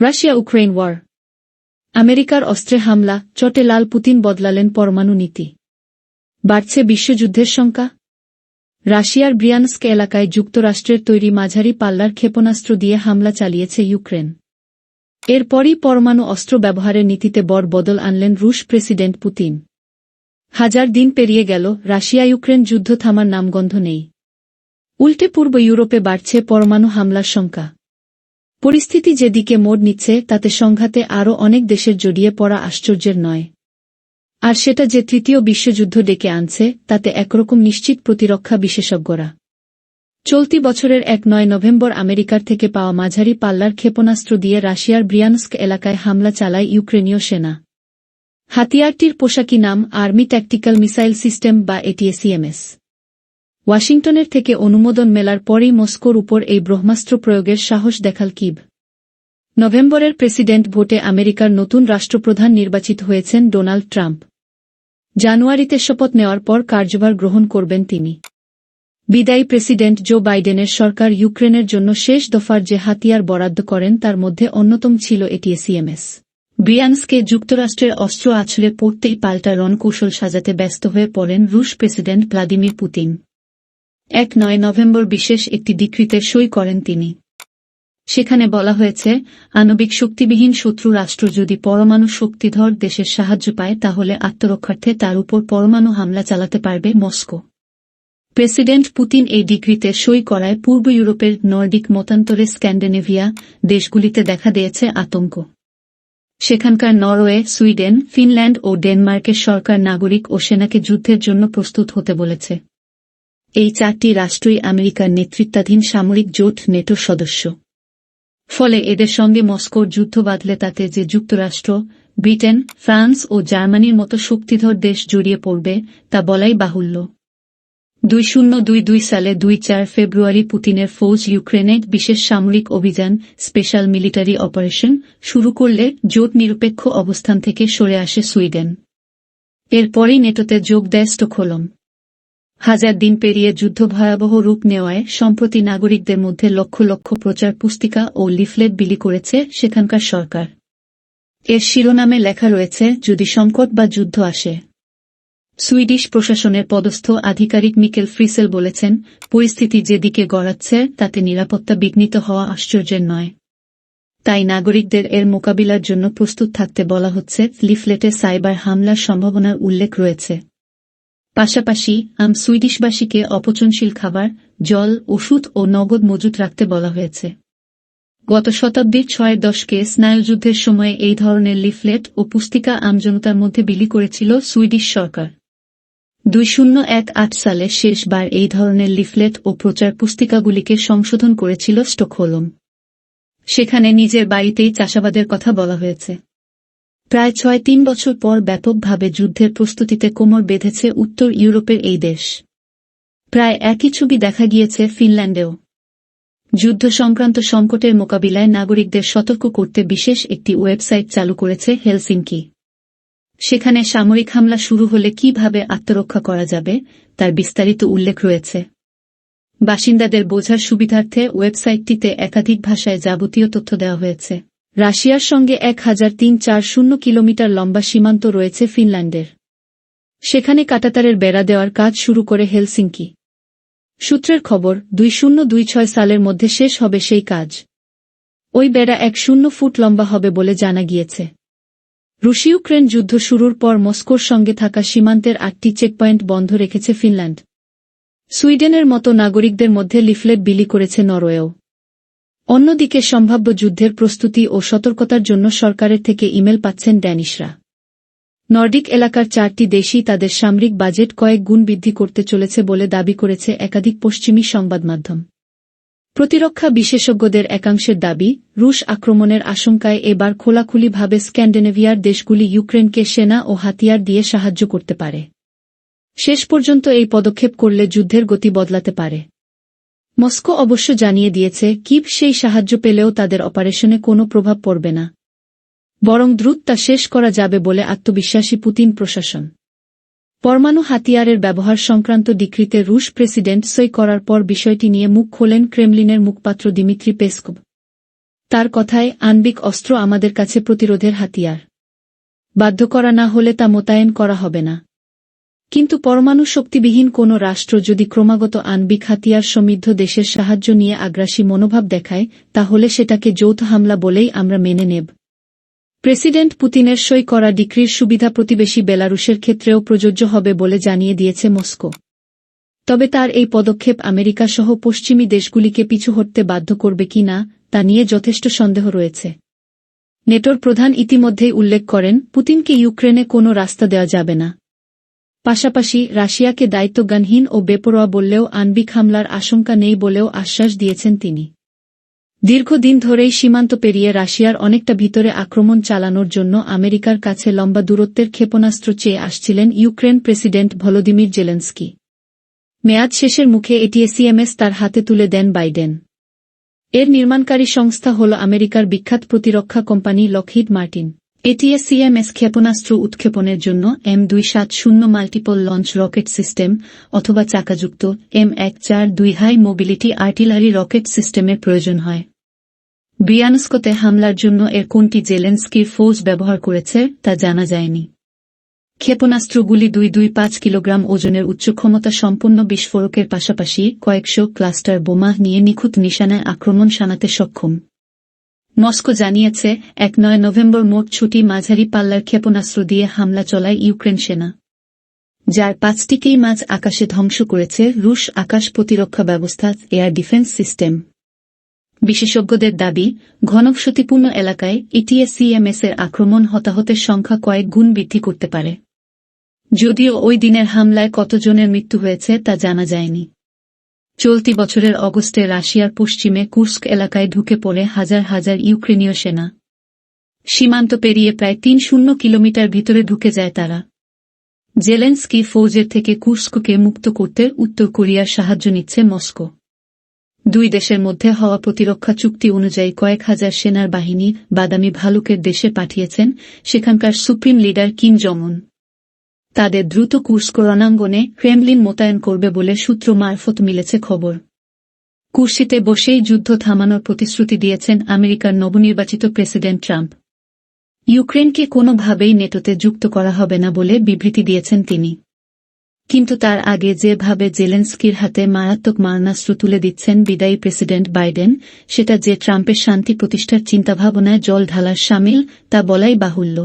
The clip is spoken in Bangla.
রাশিয়া ইউক্রেন ওয়ার আমেরিকার অস্ত্রে হামলা, চটে লাল পুতিন বদলালেন পরমাণু নীতি। বাড়ছে বিশ্বযুদ্ধের শঙ্কা। রাশিয়ার ব্রিয়ানস্ক এলাকায় যুক্তরাষ্ট্রের তৈরি মাঝারি পাল্লার ক্ষেপণাস্ত্র দিয়ে হামলা চালিয়েছে ইউক্রেন। এরপরই পরমাণু অস্ত্র ব্যবহারের নীতিতে বড় বদল আনলেন রুশ প্রেসিডেন্ট পুতিন। হাজার দিন পেরিয়ে গেল রাশিয়া ইউক্রেন যুদ্ধ থামার নামগন্ধ নেই। উল্টে পূর্ব ইউরোপে বাড়ছে পরমাণু হামলার শঙ্কা। পরিস্থিতি যেদিকে মোড় নিচ্ছে, তাতে সংঘাতে আরও অনেক দেশের জড়িয়ে পড়া আশ্চর্যের নয়। আর সেটা যে তৃতীয় বিশ্বযুদ্ধ ডেকে আনছে, তাতে একরকম নিশ্চিত প্রতিরক্ষা বিশেষজ্ঞরা। চলতি বছরের এক নয় নভেম্বর আমেরিকার থেকে পাওয়া মাঝারি পাল্লার ক্ষেপণাস্ত্র দিয়ে রাশিয়ার ব্রিয়ানস্ক এলাকায় হামলা চালায় ইউক্রেনীয় সেনা। হাতিয়ারটির পোশাকি নাম আর্মি ট্যাকটিক্যাল মিসাইল সিস্টেম বা এটিএসিএমএস ওয়াশিংটনের থেকে অনুমোদন মেলার পরেই মস্কোর উপর এই ব্রহ্মাস্ত্র প্রয়োগের সাহস দেখাল কিব। নভেম্বরের প্রেসিডেন্ট ভোটে আমেরিকার নতুন রাষ্ট্রপ্রধান নির্বাচিত হয়েছেন ডোনাল্ড ট্রাম্প। জানুয়ারিতে শপথ নেওয়ার পর কার্যভার গ্রহণ করবেন তিনি। বিদায়ী প্রেসিডেন্ট জো বাইডেনের সরকার ইউক্রেনের জন্য শেষ দফার যে হাতিয়ার বরাদ্দ করেন তার মধ্যে অন্যতম ছিল এটিএসিএমএস ব্রিয়ান্সকে যুক্তরাষ্ট্রের অস্ত্র আছড়ে পড়তেই পাল্টা রণকৌশল সাজাতে ব্যস্ত হয়ে পড়েন রুশ প্রেসিডেন্ট ভ্লাদিমির পুতিন। এক নয় নভেম্বর বিশেষ একটি ডিক্রিতে সই করেন তিনি। সেখানে বলা হয়েছে, আণবিক শক্তিবিহীন শত্রু রাষ্ট্র যদি পরমাণু শক্তিধর দেশের সাহায্য পায়, তাহলে আত্মরক্ষার্থে তার উপর পরমাণু হামলা চালাতে পারবে মস্কো। প্রেসিডেন্ট পুতিন এই ডিগ্রিতে সই করায় পূর্ব ইউরোপের নর্ডিক মতান্তরে স্ক্যান্ডেনেভিয়া দেশগুলিতে দেখা দিয়েছে আতঙ্ক। সেখানকার নরওয়ে, সুইডেন, ফিনল্যান্ড ও ডেনমার্কের সরকার নাগরিক ও সেনাকে যুদ্ধের জন্য প্রস্তুত হতে বলেছে। এই চারটি রাষ্ট্রই আমেরিকার নেতৃত্বাধীন সামরিক জোট নেটোর সদস্য। ফলে এদের সঙ্গে মস্কোর যুদ্ধ বাঁধলে তাতে যে যুক্তরাষ্ট্র, ব্রিটেন, ফ্রান্স ও জার্মানির মতো শক্তিধর দেশ জড়িয়ে পড়বে তা বলাই বাহুল্য। দুই শূন্য দুই দুই সালে দুই চার ফেব্রুয়ারি পুতিনের ফৌজ ইউক্রেনে বিশেষ সামরিক অভিযান, স্পেশাল মিলিটারি অপারেশন, শুরু করলে জোট নিরপেক্ষ অবস্থান থেকে সরে আসে সুইডেন। এরপরই নেটোতে যোগ দেয় স্টকহোলম। হাজার দিন পেরিয়ে যুদ্ধ ভয়াবহ রূপ নেওয়ায় সম্প্রতি নাগরিকদের মধ্যে লক্ষ লক্ষ প্রচার পুস্তিকা ও লিফলেট বিলি করেছে সেখানকার সরকার। এর শিরোনামে লেখা রয়েছে, যদি সংকট বা যুদ্ধ আসে। সুইডিশ প্রশাসনের পদস্থ আধিকারিক মিকেল ফ্রিসেল বলেছেন, পরিস্থিতি যেদিকে গড়াচ্ছে, তাতে নিরাপত্তা বিঘ্নিত হওয়া আশ্চর্যের নয়। তাই নাগরিকদের এর মোকাবিলার জন্য প্রস্তুত থাকতে বলা হচ্ছে, লিফলেটে সাইবার হামলার সম্ভাবনার উল্লেখ রয়েছে। পাশাপাশি আম সুইডিশবাসীকে অপচনশীল খাবার, জল, ওষুধ ও নগদ মজুত রাখতে বলা হয়েছে। গত শতাব্দীর ছয় দশকে স্নায়ুযুদ্ধের সময়ে এই ধরনের লিফলেট ও পুস্তিকা আমজনতার মধ্যে বিলি করেছিল সুইডিশ সরকার। দুই শূন্য এক আট সালে শেষবার এই ধরনের লিফলেট ও প্রচার পুস্তিকাগুলিকে সংশোধন করেছিল স্টকহোলম। সেখানে নিজের বাড়িতেই চাষাবাদের কথা বলা হয়েছে। প্রায় ছয় তিন বছর পর ব্যাপকভাবে যুদ্ধের প্রস্তুতিতে কোমর বেঁধেছে উত্তর ইউরোপের এই দেশ। প্রায় একই ছবি দেখা গিয়েছে ফিনল্যান্ডেও। যুদ্ধ সংক্রান্ত সংকটের মোকাবিলায় নাগরিকদের সতর্ক করতে বিশেষ একটি ওয়েবসাইট চালু করেছে হেলসিঙ্কি। সেখানে সামরিক হামলা শুরু হলে কীভাবে আত্মরক্ষা করা যাবে, তার বিস্তারিত উল্লেখ রয়েছে। বাসিন্দাদের বোঝার সুবিধার্থে ওয়েবসাইটটিতে একাধিক ভাষায় যাবতীয় তথ্য দেওয়া হয়েছে। রাশিয়ার সঙ্গে এক হাজার তিন চার শূন্য কিলোমিটার লম্বা সীমান্ত রয়েছে ফিনল্যান্ডের। সেখানে কাটাতারের বেড়া দেওয়ার কাজ শুরু করে হেলসিঙ্কি। সূত্রের খবর, দুই শূন্য দুই ছয় সালের মধ্যে শেষ হবে সেই কাজ। ওই বেড়া এক শূন্য ফুট লম্বা হবে বলে জানা গিয়েছে। রুশ ইউক্রেন যুদ্ধ শুরুর পর মস্কোর সঙ্গে থাকা সীমান্তের আটটি চেকপয়েন্ট বন্ধ রেখেছে ফিনল্যান্ড। সুইডেনের মতো নাগরিকদের মধ্যে লিফলেট বিলি করেছে নরওয়েও। অন্যদিকে সম্ভাব্য যুদ্ধের প্রস্তুতি ও সতর্কতার জন্য সরকারের থেকে ইমেল পাচ্ছেন ড্যানিশরা। নর্ডিক এলাকার চারটি দেশই তাদের সামরিক বাজেট কয়েক গুণ বৃদ্ধি করতে চলেছে বলে দাবি করেছে একাধিক পশ্চিমী সংবাদ মাধ্যম। প্রতিরক্ষা বিশেষজ্ঞদের একাংশের দাবি, রুশ আক্রমণের আশঙ্কায় এবার খোলাখুলিভাবে স্ক্যান্ডেনেভিয়ার দেশগুলি ইউক্রেনকে সেনা ও হাতিয়ার দিয়ে সাহায্য করতে পারে। শেষ পর্যন্ত এই পদক্ষেপ করলে যুদ্ধের গতি বদলাতে পারে। মস্কো অবশ্য জানিয়ে দিয়েছে, কিপ সেই সাহায্য পেলেও তাদের অপারেশনে কোনো প্রভাব পড়বে না। বরং দ্রুত তা শেষ করা যাবে বলে আত্মবিশ্বাসী পুতিন প্রশাসন। পরমাণু হাতিয়ারের ব্যবহার সংক্রান্ত ডিক্রিতে রুশ প্রেসিডেন্ট সই করার পর বিষয়টি নিয়ে মুখ খোলেন ক্রেমলিনের মুখপাত্র দিমিত্রি পেসকভ। তার কথায়, আণবিক অস্ত্র আমাদের কাছে প্রতিরোধের হাতিয়ার। বাধ্য করা না হলে তা মোতায়েন করা হবে না। কিন্তু পরমাণু শক্তিবিহীন কোনো রাষ্ট্র যদি ক্রমাগত আণবিক হাতিয়ার সমৃদ্ধ দেশের সাহায্য নিয়ে আগ্রাসী মনোভাব দেখায়, তাহলে সেটাকে যৌথ হামলা বলেই আমরা মেনে নেব। প্রেসিডেন্ট পুতিনের সই করা ডিক্রির সুবিধা প্রতিবেশী বেলারুশের ক্ষেত্রেও প্রযোজ্য হবে বলে জানিয়ে দিয়েছে মস্কো। তবে তার এই পদক্ষেপ আমেরিকা সহ পশ্চিমী দেশগুলিকে পিছু হটতে বাধ্য করবে কি না, তা নিয়ে যথেষ্ট সন্দেহ রয়েছে। নেটোর প্রধান ইতিমধ্যেই উল্লেখ করেন, পুতিনকে ইউক্রেনে কোনো রাস্তা দেওয়া যাবে না। পাশাপাশি রাশিয়াকে দায়িত্বজ্ঞানহীন ও বেপরোয়া বললেও আণবিক হামলার আশঙ্কা নেই বলেও আশ্বাস দিয়েছেন তিনি। দীর্ঘদিন ধরেই সীমান্ত পেরিয়ে রাশিয়ার অনেকটা ভিতরে আক্রমণ চালানোর জন্য আমেরিকার কাছে লম্বা দূরত্বের ক্ষেপণাস্ত্র চেয়ে আসছিলেন ইউক্রেন প্রেসিডেন্ট ভলোদিমির জেলেন্সকি। মেয়াদ শেষের মুখে এটিএসিএমএস তার হাতে তুলে দেন বাইডেন। এর নির্মাণকারী সংস্থা হল আমেরিকার বিখ্যাত প্রতিরক্ষা কোম্পানি লকহিড মার্টিন। এটিএসিএমএস ক্ষেপণাস্ত্র উৎক্ষেপণের জন্য এম দুই সাত শূন্য মাল্টিপল লঞ্চ রকেট সিস্টেম অথবা চাকাযুক্ত এম এক চার দুই হাই মোবিলিটি আর্টিলারি রকেট সিস্টেমের প্রয়োজন হয়। বিয়ানস্কোতে হামলার জন্য এর কোনটি জেলেন্সকির ফৌজ ব্যবহার করেছে তা জানা যায়নি। ক্ষেপণাস্ত্রগুলি দুই দুই পাঁচ কিলোগ্রাম ওজনের উচ্চ ক্ষমতা সম্পন্ন বিস্ফোরকের পাশাপাশি কয়েকশো ক্লাস্টার বোমা নিয়ে নিখুঁত নিশানায় আক্রমণ শানাতে সক্ষম। মস্কো জানিয়েছে, এক নয় নভেম্বর মোট ছুটি মাঝারি পাল্লার ক্ষেপণাস্ত্র দিয়ে হামলা চলায় ইউক্রেন সেনা। যার পাঁচটিকেই মাঝ আকাশে ধ্বংস করেছে রুশ আকাশ প্রতিরক্ষা ব্যবস্থা, এয়ার ডিফেন্স সিস্টেম। বিশেষজ্ঞদের দাবি, ঘনবসতিপূর্ণ এলাকায় ইটিএসিএমএস এর আক্রমণ হতাহতের সংখ্যা কয়েক গুণ বৃদ্ধি করতে পারে। যদিও ওই দিনের হামলায় কতজনের মৃত্যু হয়েছে তা জানা যায়নি। চলতি বছরের অগস্টে রাশিয়ার পশ্চিমে কুর্স্ক এলাকায় ঢুকে পড়ে হাজার হাজার ইউক্রেনীয় সেনা। সীমান্ত পেরিয়ে প্রায় তিন শূন্য কিলোমিটার ভিতরে ঢুকে যায় তারা। জেলেন্সকি ফৌজের থেকে কুর্স্ককে মুক্ত করতে উত্তর কোরিয়ার সাহায্য নিচ্ছে মস্কো। দুই দেশের মধ্যে হওয়া প্রতিরক্ষা চুক্তি অনুযায়ী কয়েক হাজার সেনার বাহিনী বাদামি ভালুকের দেশে পাঠিয়েছেন, সেখানকার সুপ্রিম লিডার কিম জমন তাদের দ্রুত কুর্স্ক রণাঙ্গনে ক্রেমলিন মোতায়েন করবে বলে সূত্র মারফত মিলেছে খবর। কুর্সিতে বসেই যুদ্ধ থামানোর প্রতিশ্রুতি দিয়েছেন আমেরিকার নবনির্বাচিত প্রেসিডেন্ট ট্রাম্প। ইউক্রেনকে কোনোভাবেই নেটোতে যুক্ত করা হবে না বলে বিবৃতি দিয়েছেন তিনি। কিন্তু তার আগে যেভাবে জেলেন্সকির হাতে মারাত্মক মারণাস্ত্র তুলে দিচ্ছেন বিদায়ী প্রেসিডেন্ট বাইডেন, সেটা যে ট্রাম্পের শান্তি প্রতিষ্ঠার চিন্তাভাবনায় জল ঢালার সামিল তা বলাই বাহুল্য।